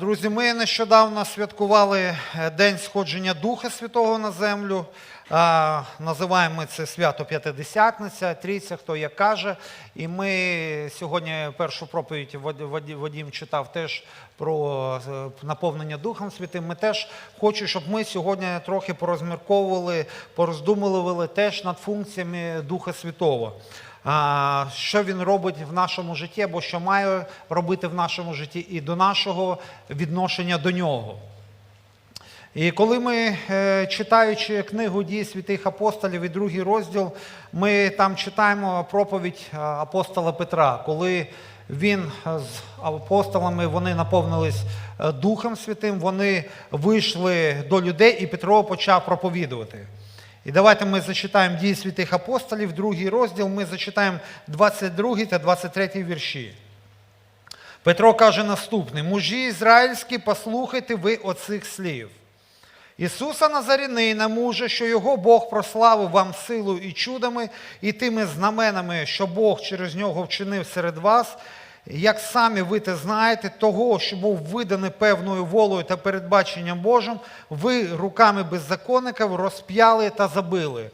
Друзі, ми нещодавно святкували е, День сходження Духа Святого на землю. Називаємо це свято П'ятидесятниця, Трійця, хто як каже. І ми сьогодні першу проповідь Вад- Вад- Вадім читав теж про е, наповнення Духом Святим. Ми теж хочу, щоб ми сьогодні трохи порозмірковували, пороздумували теж над функціями Духа Святого. Що він робить в нашому житті, або що має робити в нашому житті, і до нашого відношення до нього. І коли ми, е, читаючи книгу дій святих апостолів і другий розділ, ми там читаємо проповідь е, апостола Петра, коли він е, з апостолами вони наповнились Духом Святим, вони вийшли до людей, і Петро почав проповідувати. І давайте ми зачитаємо дії святих апостолів, другий розділ, ми зачитаємо 22 та 23 вірші. Петро каже наступне: мужі ізраїльські, послухайте ви оцих слів. Ісуса Назарянина, мужа, що його Бог прославив вам силою і чудами, і тими знаменами, що Бог через нього вчинив серед вас, як самі ви те знаєте, того, що був виданий певною волею та передбаченням Божим, ви руками беззаконників розп'яли та забили.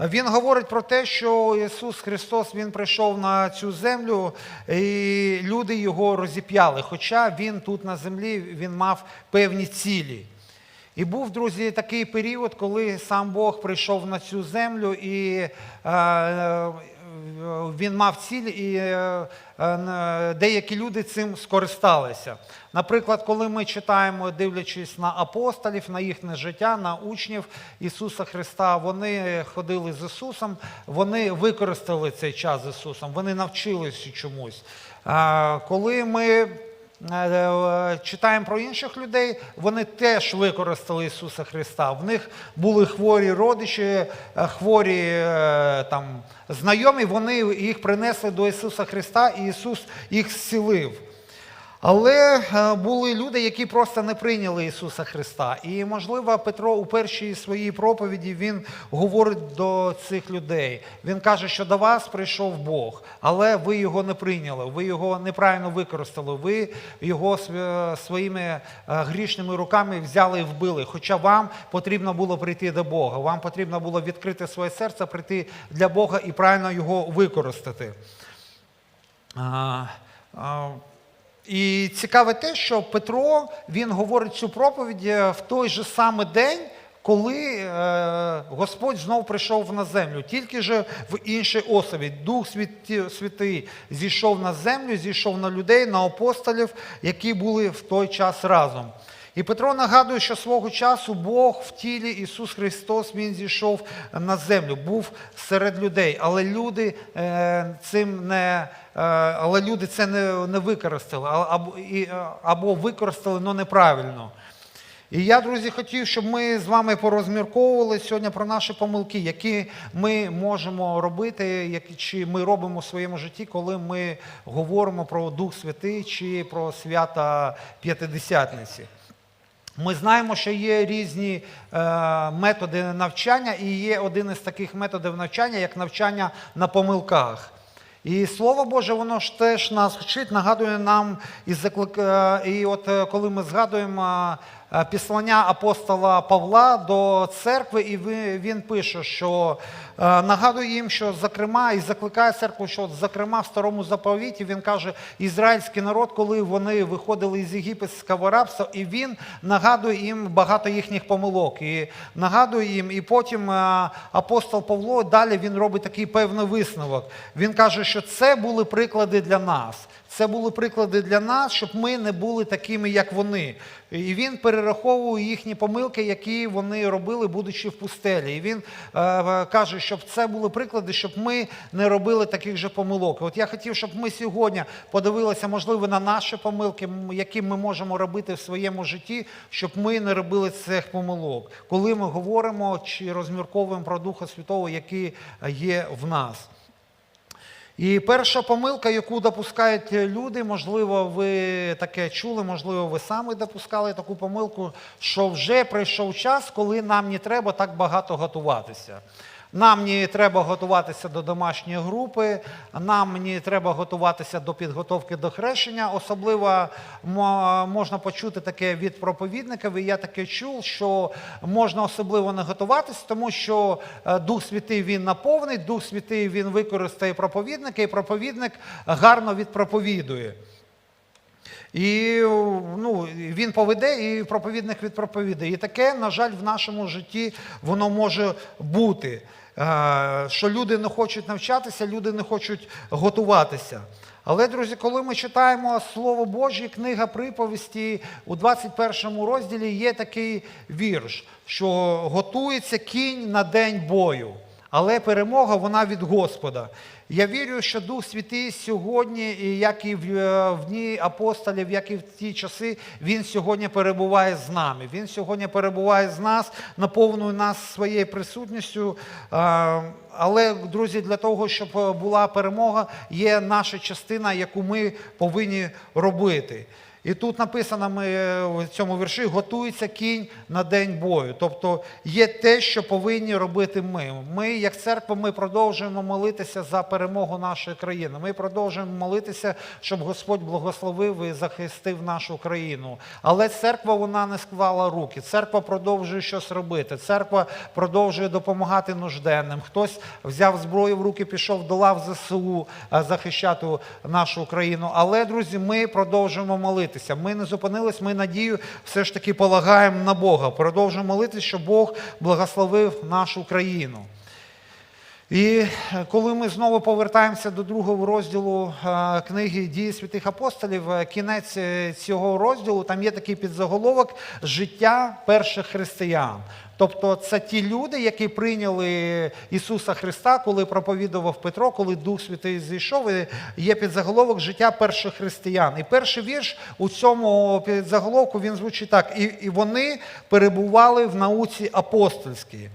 Він говорить про те, що Ісус Христос Він прийшов на цю землю, і люди його розіп'яли. Хоча Він тут на землі він мав певні цілі. І був, друзі, такий період, коли сам Бог прийшов на цю землю, і е, він мав ціль, і е, е, деякі люди цим скористалися. Наприклад, коли ми читаємо, дивлячись на апостолів, на їхнє життя, на учнів Ісуса Христа, вони ходили з Ісусом, вони використали цей час з Ісусом, вони навчилися чомусь. Коли ми Е, Читаємо про інших людей, вони теж використали Ісуса Христа. В них були хворі родичі, е, хворі е, там, знайомі, вони їх принесли до Ісуса Христа, і Ісус їх зцілив. Але е, були люди, які просто не прийняли Ісуса Христа. І, можливо, Петро у першій своїй проповіді він говорить до цих людей. Він каже, що до вас прийшов Бог, але ви його не прийняли, ви його неправильно використали, ви його своїми е, грішними руками взяли і вбили. Хоча вам потрібно було прийти до Бога, вам потрібно було відкрити своє серце, прийти для Бога і правильно його використати. І цікаве те, що Петро він говорить цю проповідь е, в той же самий день, коли е, Господь знов прийшов на землю, тільки же в іншій особі. Дух Святий зійшов на землю, зійшов на людей, на апостолів, які були в той час разом. І Петро нагадує, що свого часу Бог в тілі Ісус Христос Він зійшов на землю, був серед людей, але люди е, цим не. Е, Але люди це не, не використали, або, е, або використали, але неправильно. І я, друзі, хотів, щоб ми з вами порозмірковували сьогодні про наші помилки, які ми можемо робити, чи ми робимо в своєму житті, коли ми говоримо про Дух Святий чи про свята П'ятидесятниці. Ми знаємо, що є різні е, методи навчання, і є один із таких методів навчання, як навчання на помилках. І Слово Боже, воно ж теж нас вчить, нагадує нам і заклик... е, І от е, коли ми згадуємо післання апостола Павла до церкви, і він пише, що е, нагадує їм, що зокрема, і закликає церкву, що зокрема в старому заповіті він каже, ізраїльський народ, коли вони виходили із єгипетського рабства, і він нагадує їм багато їхніх помилок. І нагадує їм, і потім е, апостол Павло далі він робить такий певний висновок. Він каже, що це були приклади для нас. Це були приклади для нас, щоб ми не були такими, як вони. І він перераховує їхні помилки, які вони робили, будучи в пустелі. І він е, каже, щоб це були приклади, щоб ми не робили таких же помилок. От я хотів, щоб ми сьогодні подивилися, можливо, на наші помилки, які ми можемо робити в своєму житті, щоб ми не робили цих помилок, коли ми говоримо чи розмірковуємо про Духа Святого, який є в нас. І перша помилка, яку допускають люди, можливо, ви таке чули, можливо, ви самі допускали таку помилку, що вже прийшов час, коли нам не треба так багато готуватися. Нам не треба готуватися до домашньої групи, нам не треба готуватися до підготовки до хрещення. Особливо мо- можна почути таке від проповідників, і я таке чув, що можна особливо не готуватися, тому що е, Дух Святий він наповнить, Дух Святий він використає проповідника, і проповідник гарно відпроповідує. І ну, він поведе, і проповідник від відпроповідає. І таке, на жаль, в нашому житті воно може бути. Е, Що люди не хочуть навчатися, люди не хочуть готуватися. Але, друзі, коли ми читаємо Слово Боже, книга приповісті у 21 розділі є такий вірш, що готується кінь на день бою, але перемога вона від Господа. Я вірю, що Дух Святий сьогодні, як і в, е, в дні апостолів, як і в ті часи, він сьогодні перебуває з нами. Він сьогодні перебуває з нас, наповнює нас своєю присутністю. Е, Але, друзі, для того, щоб е, була перемога, є наша частина, яку ми повинні робити. І тут написано ми е, в цьому вірші готується кінь на день бою. Тобто є те, що повинні робити ми. Ми, як церква, ми продовжуємо молитися за перемогу нашої країни. Ми продовжуємо молитися, щоб Господь благословив і захистив нашу країну. Але церква вона не склала руки. Церква продовжує щось робити. Церква продовжує допомагати нужденним. Хтось взяв зброю в руки, пішов до лав ЗСУ е, захищати нашу країну. Але, друзі, ми продовжуємо молитися. Ми не зупинились, ми надію все ж таки полагаємо на Бога. Продовжуємо молитися, щоб Бог благословив нашу країну. І е, коли ми знову повертаємося до другого розділу е, книги Дії святих апостолів, е, кінець цього розділу, там є такий підзаголовок Життя перших християн. Тобто це ті люди, які прийняли Ісуса Христа, коли проповідував Петро, коли Дух Святий зійшов, і є підзаголовок життя перших християн. І перший вірш у цьому підзаголовку він звучить так: і, і вони перебували в науці апостольській.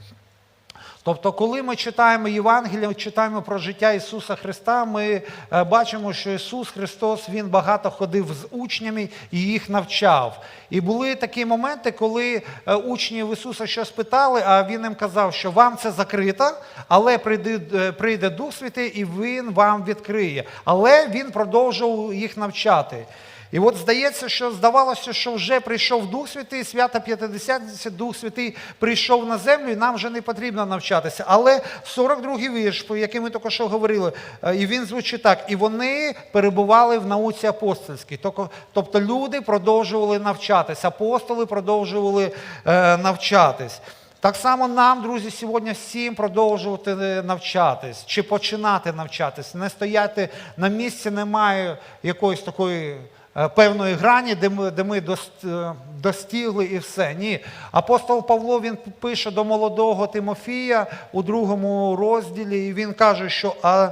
Тобто, коли ми читаємо Євангелія, читаємо про життя Ісуса Христа, ми е, бачимо, що Ісус Христос Він багато ходив з учнями і їх навчав. І були такі моменти, коли е, учні в Ісуса щось питали, а Він їм казав, що вам це закрито, але прийде, прийде Дух Святий і Він вам відкриє. Але Він продовжував їх навчати. І от здається, що здавалося, що вже прийшов Дух Святий, свята П'ятидесятниця, Дух Святий прийшов на землю, і нам вже не потрібно навчатися. Але 42-й вірш, про який ми тільки що говорили, е, і він звучить так: і вони перебували в науці апостольській. Тобто- люди продовжували навчатися, апостоли продовжували е, навчатись. Так само нам, друзі, сьогодні всім продовжувати е, навчатись чи починати навчатись. Не стояти на місці, немає якоїсь такої певної грані, де ми, де ми е, достигли і все. Ні. Апостол Павло він пише до молодого Тимофія у другому розділі, і він каже, що а,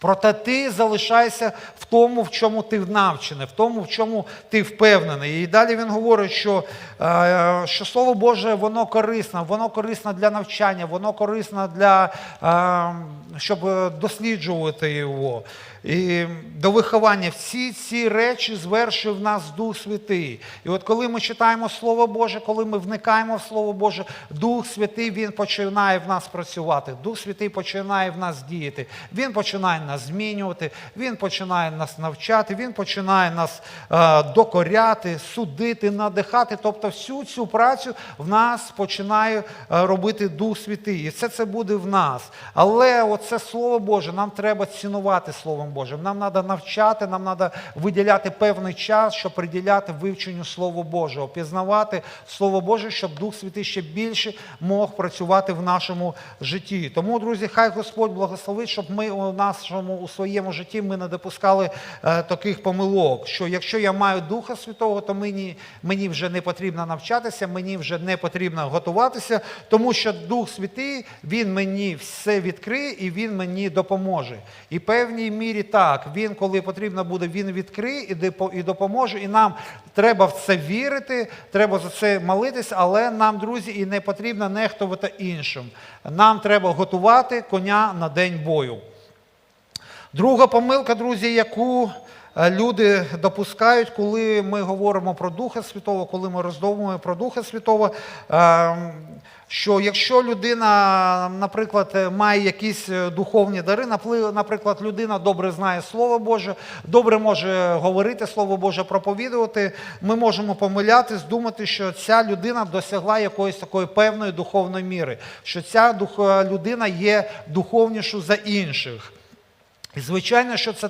Проте ти залишайся в тому, в чому ти навчений, в тому, в чому ти впевнений. І далі він говорить, що, е, що Слово Боже, воно корисне, воно корисне для навчання, воно корисне для е, щоб досліджувати його. І до виховання всі ці речі звершив в нас Дух Святий. І от коли ми читаємо Слово Боже, коли ми вникаємо в Слово Боже, Дух Святий Він починає в нас працювати. Дух Святий починає в нас діяти. Він починає нас змінювати, Він починає нас навчати, Він починає нас е, докоряти, судити, надихати. Тобто всю цю працю в нас починає е, робити Дух Святий. І все це буде в нас. Але оце Слово Боже, нам треба цінувати Словом Божим. Нам треба навчати, нам треба виділяти певний час, щоб приділяти вивченню Слова Божого, пізнавати Слово Боже, щоб Дух Святий ще більше мог працювати в нашому житті. Тому, друзі, хай Господь благословить, щоб ми у нашому у своєму житті ми не допускали е, таких помилок. Що якщо я маю Духа Святого, то мені, мені вже не потрібно навчатися, мені вже не потрібно готуватися, тому що Дух Святий він мені все відкриє і він мені допоможе. І певній мірі так, він, коли потрібно буде, він відкриє і допоможе. І нам треба в це вірити, треба за це молитись, але нам, друзі, і не потрібно нехтувати іншим. Нам треба готувати коня на день бою. Друга помилка, друзі, яку люди допускають, коли ми говоримо про Духа Святого, коли ми роздумуємо про Духа Святого, е, що якщо людина, наприклад, е, має якісь е, духовні дари, наприклад, людина добре знає Слово Боже, добре може говорити Слово Боже, проповідувати, ми можемо помилятись, думати, що ця людина досягла якоїсь такої певної духовної міри, що ця дух- е, людина є духовнішу за інших. І звичайно, що це,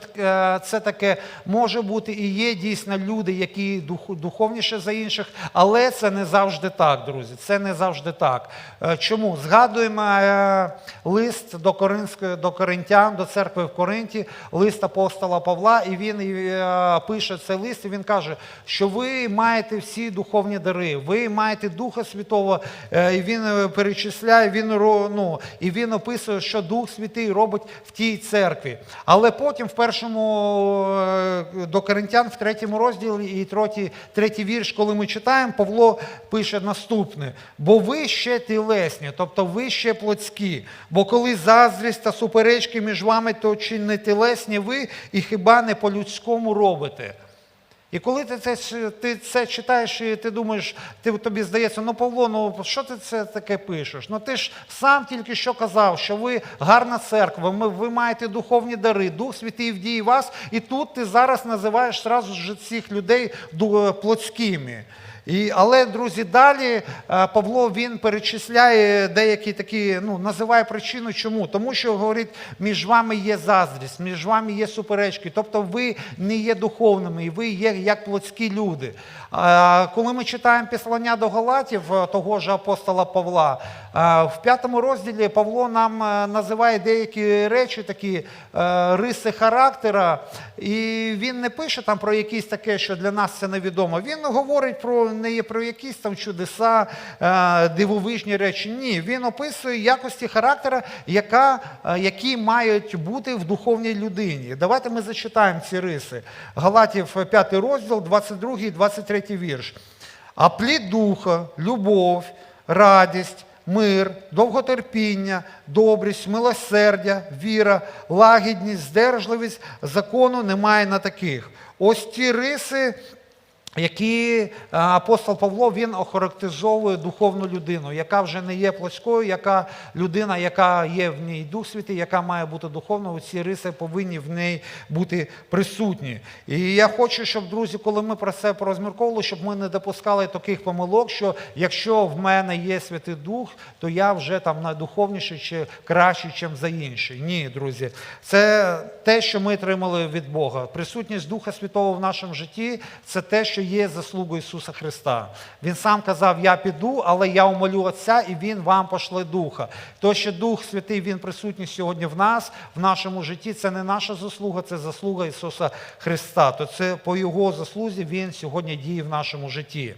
це таке може бути і є дійсно люди, які дух- духовніші за інших, але це не завжди так, друзі. Це не завжди так. Е, Чому? Згадуємо е, лист до Коринської, до Коринтян, до церкви в Коринті, лист апостола Павла, і він е, пише цей лист, і він каже, що ви маєте всі духовні дари, ви маєте Духа Святого, і він перечисляє, він ну, і він описує, що Дух Святий робить в тій церкві. Але потім в першому е, до Коринтян, в третьому розділі і третій, третій вірш, коли ми читаємо, Павло пише наступне: бо ви ще тілесні, тобто ви ще плотські. Бо коли заздрість та суперечки між вами, то чи не тілесні ви і хіба не по-людському робите? І коли ти це, ти це читаєш і ти думаєш, ти, тобі здається, ну Павло, ну що ти це таке пишеш? Ну ти ж сам тільки що казав, що ви гарна церква, ми, ви маєте духовні дари, Дух Святий дії вас, і тут ти зараз називаєш зразу ж цих людей ду- плотськими. І, але, друзі, далі е, Павло він перечисляє деякі такі, ну, називає причину чому. Тому що говорить, між вами є заздрість, між вами є суперечки. Тобто ви не є духовними, і ви є як плотські люди. Коли ми читаємо післання до Галатів е, того ж апостола Павла, е, в п'ятому розділі Павло нам е, називає деякі речі, такі риси характера, і він не пише там про якісь таке, що для нас це невідомо. Він говорить про не про якісь там чудеса, дивовижні речі. Ні, він описує якості характера, яка, які мають бути в духовній людині. Давайте ми зачитаємо ці риси. Галатів 5 розділ, 22, 23 третій вірш. А плід духа, любов, радість, мир, довготерпіння, добрість, милосердя, віра, лагідність, здержливість закону немає на таких. Ось ті риси які е, апостол Павло він охарактеризовує духовну людину, яка вже не є плоскою, яка людина, яка є в ній Дух Святий, яка має бути духовною, ці риси повинні в ній бути присутні. І я хочу, щоб, друзі, коли ми про це порозмірковували, щоб ми не допускали таких помилок, що якщо в мене є Святий Дух, то я вже там найдуховніший чи кращий, ніж за інший. Ні, друзі, це те, що ми отримали від Бога. Присутність Духа Святого в нашому житті це те, що є заслугою Ісуса Христа. Він сам казав: Я піду, але я умолю Отця, і Він вам пошле Духа. То, що Дух Святий Він присутній сьогодні в нас, в нашому житті, це не наша заслуга, це заслуга Ісуса Христа. То це по Його заслузі Він сьогодні діє в нашому житті.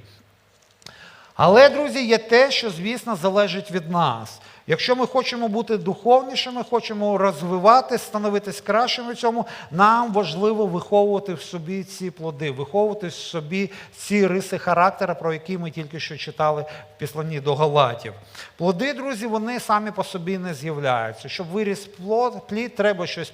Але, друзі, є те, що, звісно, залежить від нас. Якщо ми хочемо бути духовнішими, хочемо розвивати, становитись кращими в цьому, нам важливо виховувати в собі ці плоди, виховувати в собі ці риси характера, про які ми тільки що читали в післанні до Галатів. Плоди, друзі, вони самі по собі не з'являються. Щоб виріс плод, плід, треба щось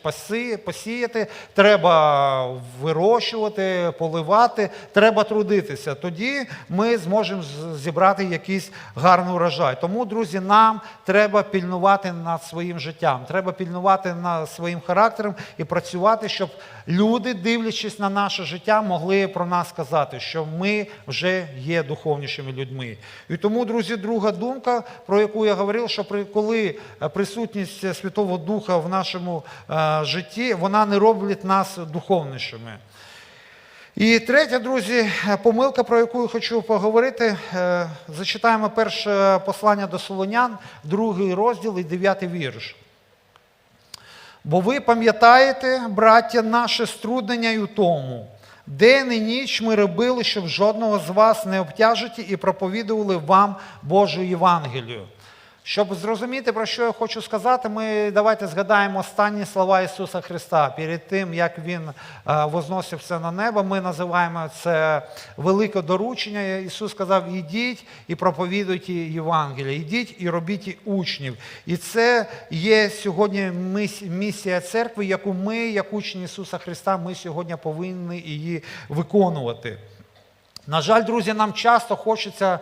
посіяти, треба вирощувати, поливати, треба трудитися. Тоді ми зможемо зібрати якийсь гарний урожай. Тому, друзі, нам треба пільнувати над своїм життям, треба пільнувати над своїм характером і працювати, щоб люди, дивлячись на наше життя, могли про нас сказати, що ми вже є духовнішими людьми. І тому, друзі, друга думка, про яку я говорив, що коли присутність Святого Духа в нашому е, житті, вона не робить нас духовнішими. І третя, друзі, помилка, про яку я хочу поговорити, е, зачитаємо перше послання до Солонян, другий розділ і дев'ятий вірш. Бо ви пам'ятаєте, браття, наше струднення й у тому. День і ніч ми робили, щоб жодного з вас не обтяжити і проповідували вам Божу Євангелію. Щоб зрозуміти, про що я хочу сказати, ми давайте згадаємо останні слова Ісуса Христа. Перед тим, як Він е, возносився на небо, ми називаємо це велике доручення. Ісус сказав: ідіть і проповідуйте Євангеліє, ідіть і робіть учнів. І це є сьогодні місія церкви, яку ми, як учні Ісуса Христа, ми сьогодні повинні її виконувати. На жаль, друзі, нам часто хочеться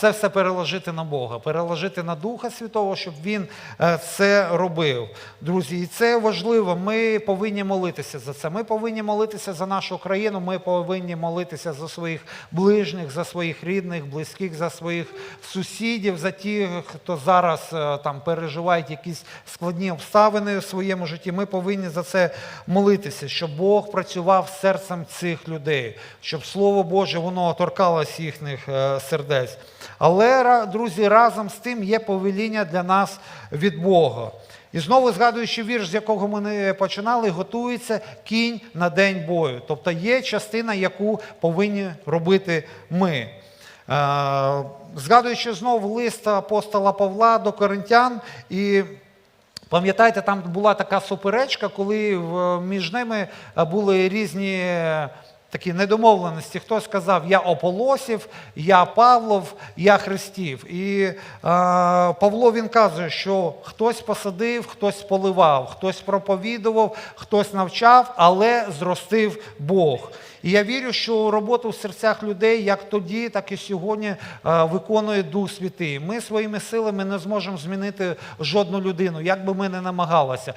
це все переложити на Бога, переложити на Духа Святого, щоб Він е, це робив. Друзі, і це важливо. Ми повинні молитися за це. Ми повинні молитися за нашу країну. Ми повинні молитися за своїх ближніх, за своїх рідних, близьких, за своїх сусідів, за ті, хто зараз е, там переживають якісь складні обставини в своєму житті. Ми повинні за це молитися, щоб Бог працював серцем цих людей, щоб Слово Боже воно торкалось їхніх е, сердець. Але, друзі, разом з тим є повеління для нас від Бога. І знову згадуючи вірш, з якого ми не починали, готується кінь на день бою. Тобто є частина, яку повинні робити ми. Е, Згадуючи знову лист апостола Павла до Коринтян, і пам'ятаєте, там була така суперечка, коли між ними були різні такі недомовленості. Хтось сказав, я Ополосів, я Павлов, я Христів. І е, Павло він каже, що хтось посадив, хтось поливав, хтось проповідував, хтось навчав, але зростив Бог. І я вірю, що роботу в серцях людей, як тоді, так і сьогодні, е, виконує Дух Святий. Ми своїми силами не зможемо змінити жодну людину, як би ми не намагалися.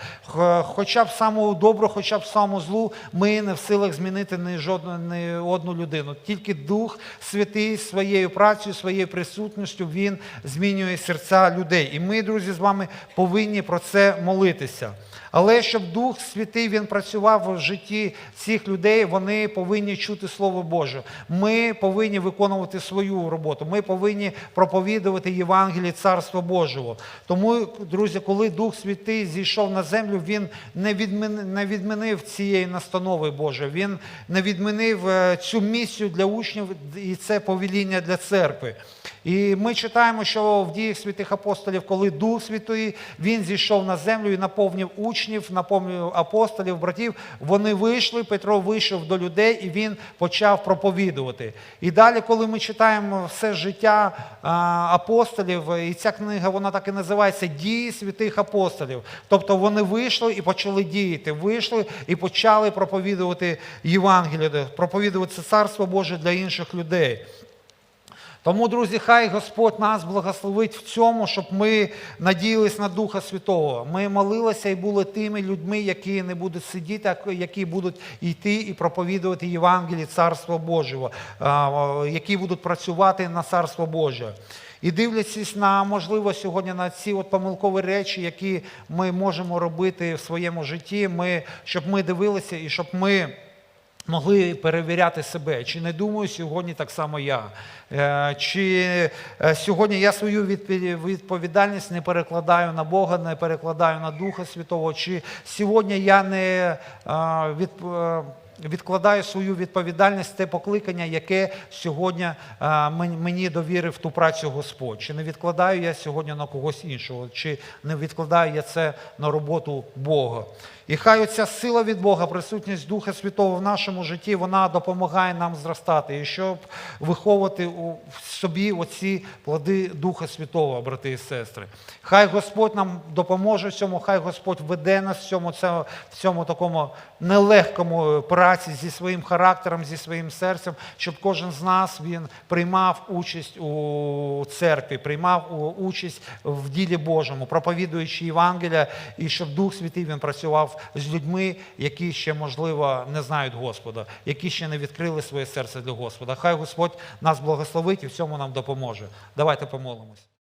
Хоча б саму добру, хоча б саму злу, ми не в силах змінити ні жодну ні одну людину. Тільки Дух Святий своєю працею, своєю присутністю він змінює серця людей. І ми, друзі, з вами повинні про це молитися. Але щоб Дух Святий він працював в житті цих людей, вони повинні чути Слово Боже. Ми повинні виконувати свою роботу. Ми повинні проповідувати Євангеліє Царства Божого. Тому, друзі, коли Дух Святий зійшов на землю, він не відмінив, не відмінив цієї настанови Божої. Він не відмінив е, цю місію для учнів і це повеління для церкви. І ми читаємо, що в діях святих апостолів, коли Дух Святий, він зійшов на землю і наповнив учнів, наповнив апостолів, братів. Вони вийшли, Петро вийшов до людей і він почав проповідувати. І далі, коли ми читаємо все життя апостолів, і ця книга вона так і називається Дії святих апостолів. Тобто вони вийшли і почали діяти, вийшли і почали проповідувати Євангеліє, проповідувати царство Боже для інших людей. Тому, друзі, хай Господь нас благословить в цьому, щоб ми надіялись на Духа Святого. Ми молилися і були тими людьми, які не будуть сидіти, а які будуть йти і проповідувати Євангеліє Царства Божого, які будуть працювати на Царство Боже. І дивлячись на можливо сьогодні на ці от помилкові речі, які ми можемо робити в своєму житті, ми, щоб ми дивилися і щоб ми могли перевіряти себе, чи не думаю сьогодні так само я. Е, Чи е, сьогодні я свою відповідальність не перекладаю на Бога, не перекладаю на Духа Святого, чи сьогодні я не е, від, відкладаю свою відповідальність, те покликання, яке сьогодні мен- мені довірив ту працю Господь. Чи не відкладаю я сьогодні на когось іншого, чи не відкладаю я це на роботу Бога. І хай оця сила від Бога, присутність Духа Святого в нашому житті, вона допомагає нам зростати, і щоб виховувати в собі оці плоди Духа Святого, брати і сестри. Хай Господь нам допоможе в цьому, хай Господь веде нас в цьому, в цьому такому нелегкому праці зі своїм характером, зі своїм серцем, щоб кожен з нас він приймав участь у церкві, приймав участь в ділі Божому, проповідуючи Євангелія, і щоб Дух Святий він працював з людьми, які ще, можливо, не знають Господа, які ще не відкрили своє серце для Господа. Хай Господь нас благословить і в цьому нам допоможе. Давайте помолимось.